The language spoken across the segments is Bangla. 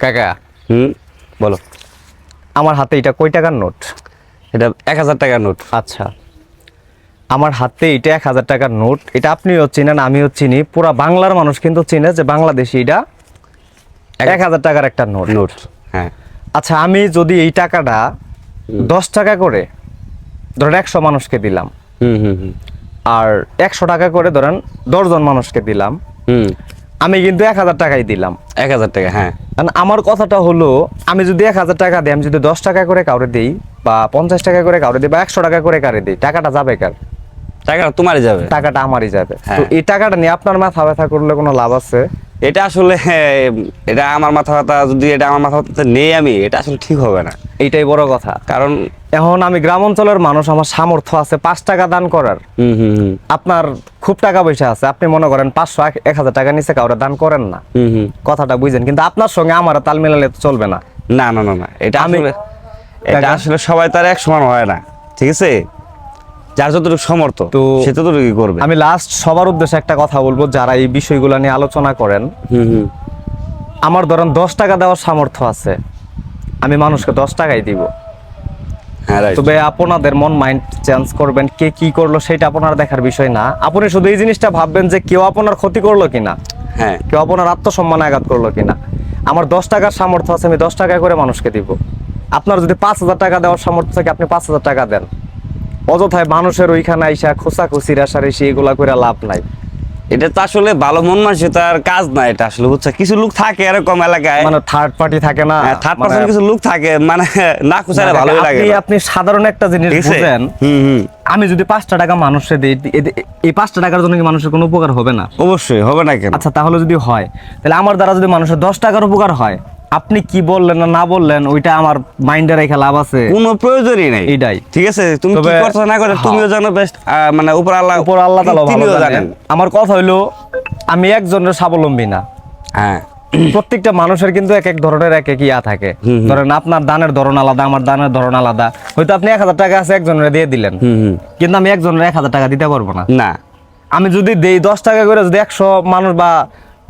কাকা। হুম? বলো। আমার হাতে এটা কয় টাকার নোট? এটা এক হাজার টাকার নোট। আচ্ছা। আমার হাতে এটা এক হাজার টাকার নোট। এটা আপনিও চিনেন আমিও চিনি। পুরা বাংলার মানুষ কিন্তু চিনে যে বাংলাদেশি এটা এক হাজার টাকার একটা নোট। নোট হ্যাঁ। আচ্ছা আমি যদি এই টাকাটা দশ টাকা করে ধরেন একশো মানুষকে দিলাম। হুম হুম হুম। আর একশো টাকা করে ধরেন দশজন মানুষকে দিলাম। হুম। আমি কিন্তু এক হাজার টাকাই দিলাম। এক হাজার টাকা হ্যাঁ। কারণ আমার কথাটা হলো আমি যদি এক হাজার টাকা দিই আমি যদি দশ টাকা করে কাউরে দিই বা পঞ্চাশ টাকা করে কাউরে দিই বা একশো টাকা করে কারে দিই টাকাটা যাবে কার? টাকাটা তোমারই যাবে। টাকাটা আমারই যাবে। তো হ্যাঁ। এই টাকাটা নিয়ে আপনার মাথা ব্যথা করলে কোনো লাভ আছে? এটা আসলে এটা আমার মাথা ব্যথা যদি এটা আমার মাথা ব্যথা নেই আমি এটা আসলে ঠিক হবে না। এইটাই বড় কথা। কারণ এখন আমি গ্রাম অঞ্চলের মানুষ আমার সামর্থ্য আছে পাঁচ টাকা দান করার। আপনার খুব টাকা পয়সা আছে। আপনি মনে করেন পাঁচশো এক- হাজার টাকা নিচে কাউরে দান করেন না। কথাটা বুঝেন। কিন্তু আপনার সঙ্গে আমার তাল মেলালে তো চলবে না। না না না না। এটা আমি- এটা আসলে সবাই তার এক সমান হয় না। ঠিক আছে? যার যতটুকু সমর্থ তো- সে ততটুকু করবে। আমি লাস্ট সবার উদ্দেশ্যে একটা কথা বলব। যারা এই বিষয়গুলো নিয়ে আলোচনা করেন আমার ধরেন দশ টাকা দেওয়ার সামর্থ্য আছে। আমি মানুষকে দশ টাকাই দিব। তবে আপনাদের মন মাইন্ড চেঞ্জ করবেন কে কি করল সেটা আপনার দেখার বিষয় না। আপনি শুধু এই জিনিসটা ভাববেন যে কেউ আপনার ক্ষতি করল কিনা হ্যাঁ। কেউ আপনার আত্মসম্মানে আঘাত করল কিনা। আমার দশ টাকার সামর্থ্য আছে আমি দশ টাকা করে মানুষকে দিব। আপনার যদি পাঁচ হাজার টাকা দেওয়ার সামর্থ্য থাকে আপনি পাঁচ হাজার টাকা দেন। অযথায় মানুষের ওইখানে আইসা খোঁচাখুচি রেশারেশি এগুলা করে লাভ নাই। এটা তো আসলে ভালো মন মানুষ তার কাজ না এটা আসলে বুঝছ? কিছু লোক থাকে এরকম এলাকায়। মানে থার্ড পার্টি থাকে না থার্ড মানে- পার্সন কিছু লোক থাকে মানে না খুশালে ভালো লাগে আপনি আপনি সাধারণ একটা জিনিস বুঝেন আমি যদি পাঁচটা টাকা মানুষে দিই এই পাঁচটা টাকার জন্য কি মানুষের কোনো উপকার হবে না? অবশ্যই হবে না কেন? আচ্ছা তাহলে যদি হয় তাহলে আমার দ্বারা যদি মানুষের দশ টাকার উপকার হয় আপনি কি বললেন না বললেন ওইটা আমার মাইন্ডে রেখে লাভ আছে। কোনো প্রয়োজনই নাই। এটাই। ঠিক আছে? তুমি কি করছ না করে। তুমিও জানো বেস্ট মানে উপর আল্লাহ উপর আল্লাহ তাআলা ভালো জানেন। আমার কথা হইল আমি একজনের স্বাবলম্বী না। হ্যাঁ। প্রত্যেকটা মানুষের কিন্তু এক এক ধরনের এক এক ইয়া থাকে। ধরেন আপনার দানের ধরন আলাদা আমার দানের ধরন আলাদা। হয়তো আপনি এক হাজার টাকা আছে একজনের দিয়ে দিলেন। কিন্তু আমি একজনের এক হাজার টাকা দিতে পারব না। না। আমি যদি দেই দশ টাকা করে যদি একশো মানুষ বা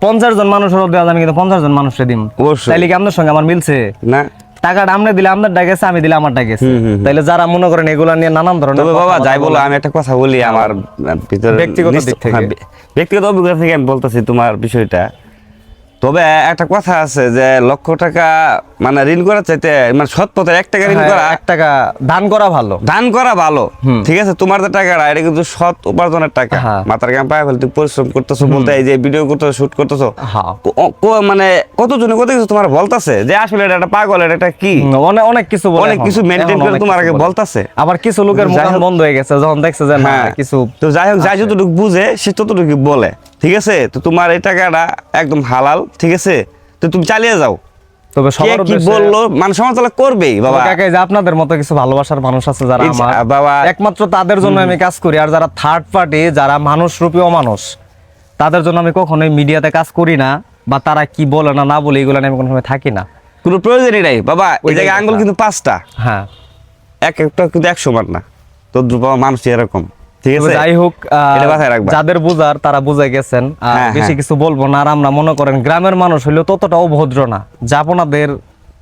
পঞ্চাশ জন মানুষ হলো দেওয়া যাবে কিন্তু পঞ্চাশ জন মানুষকে দিম অবশ্যই। তাইলে কি আপনার সঙ্গে আমার মিলছে না টাকাটা আমরা দিলে আপনার ডাকেছে আমি দিলে আমার ডাকেছে। তাইলে যারা মনে করেন এগুলা নিয়ে নানান ধরনের তবে বাবা যাই বলো আমি একটা কথা বলি আমার ভিতরে ব্যক্তিগত দিক থেকে। হ্যাঁ, ব্যক্তিগত অভিজ্ঞতা থেকে আমি বলতেছি তোমার বিষয়টা তবে একটা কথা আছে যে লক্ষ টাকা মানে ঋণ করার চাইতে মানে সৎ পথে এক টাকা ঋণ হ্যাঁ, করা এক টাকা দান করা ভালো। দান করা ভালো। ঠিক আছে তোমার যে টাকাটা এটা কিন্তু সৎ উপার্জনের টাকা। হ্যাঁ। মাথার গান পায়ে ফেলে তুমি পরিশ্রম করতেছো বলতে এই যে ভিডিও করতেছো শুট করতেছো। হ্যাঁ। মানে কতজনে কত কিছু তোমার বলতাছে? যে আসলে এটা একটা পাগল এটা একটা কি? অনেক অনেক কিছু বলে অনেক কিছু মেনটেন করে তোমার আগে বলে। বলতাছে। আবার কিছু লোকের মুখ বন্ধ হয়ে গেছে যখন দেখছে যে না কিছু তো যাই হোক যাই যতটুকু বুঝে সে ততটুকু বলে। ঠিক আছে? তো তোমার এই টাকাটা একদম হালাল ঠিক আছে? তো তুমি চালিয়ে যাও। তবে সবার কি বলল? মানে সমালোচনা করবেই বাবা। কাকা, যে আপনাদের মতো কিছু ভালোবাসার মানুষ আছে যারা আমার বাবা। একমাত্র তাদের জন্য আমি কাজ করি। আর যারা থার্ড পার্টি যারা মানুষ রূপী অমানুষ তাদের জন্য আমি কখনোই মিডিয়াতে কাজ করি না বা তারা কি বলে না না বলে এগুলো আমি কোনো সময় থাকি না। কোনো প্রয়োজনই নাই। বাবা ওই জায়গায় আঙ্গুল কিন্তু পাঁচটা। হ্যাঁ। এক একটা কিন্তু এক সমান না। তোর বাবা মানুষ এরকম। ঠিক আছে? যাই হোক। যাদের বুঝার তারা বুঝে গেছেন। হ্যাঁ, বেশি হ্যাঁ। কিছু বলব না আর আমরা মনে করেন গ্রামের মানুষ হইলেও ততটা অভদ্র না।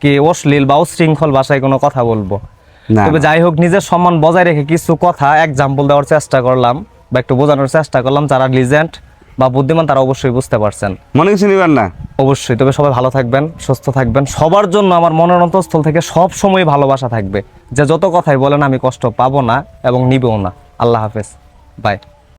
কি অশ্লীল বা উশৃঙ্খল ভাষায় কোনো কথা বলব। তবে যাই হোক নিজের সম্মান বজায় রেখে কিছু কথা এক্সাম্পল দেওয়ার চেষ্টা করলাম বা একটু বোঝানোর চেষ্টা করলাম যারা লিজেন্ড বা বুদ্ধিমান তারা অবশ্যই বুঝতে পারছেন। মনে কিছু নিবেন না? অবশ্যই তবে সবাই ভালো থাকবেন সুস্থ থাকবেন। সবার জন্য আমার মনের অন্তঃস্থল থেকে সব সময় ভালোবাসা থাকবে। যে যত কথাই বলেন আমি কষ্ট পাবো না এবং নিবেও না। আল্লাহ হাফেজ বাই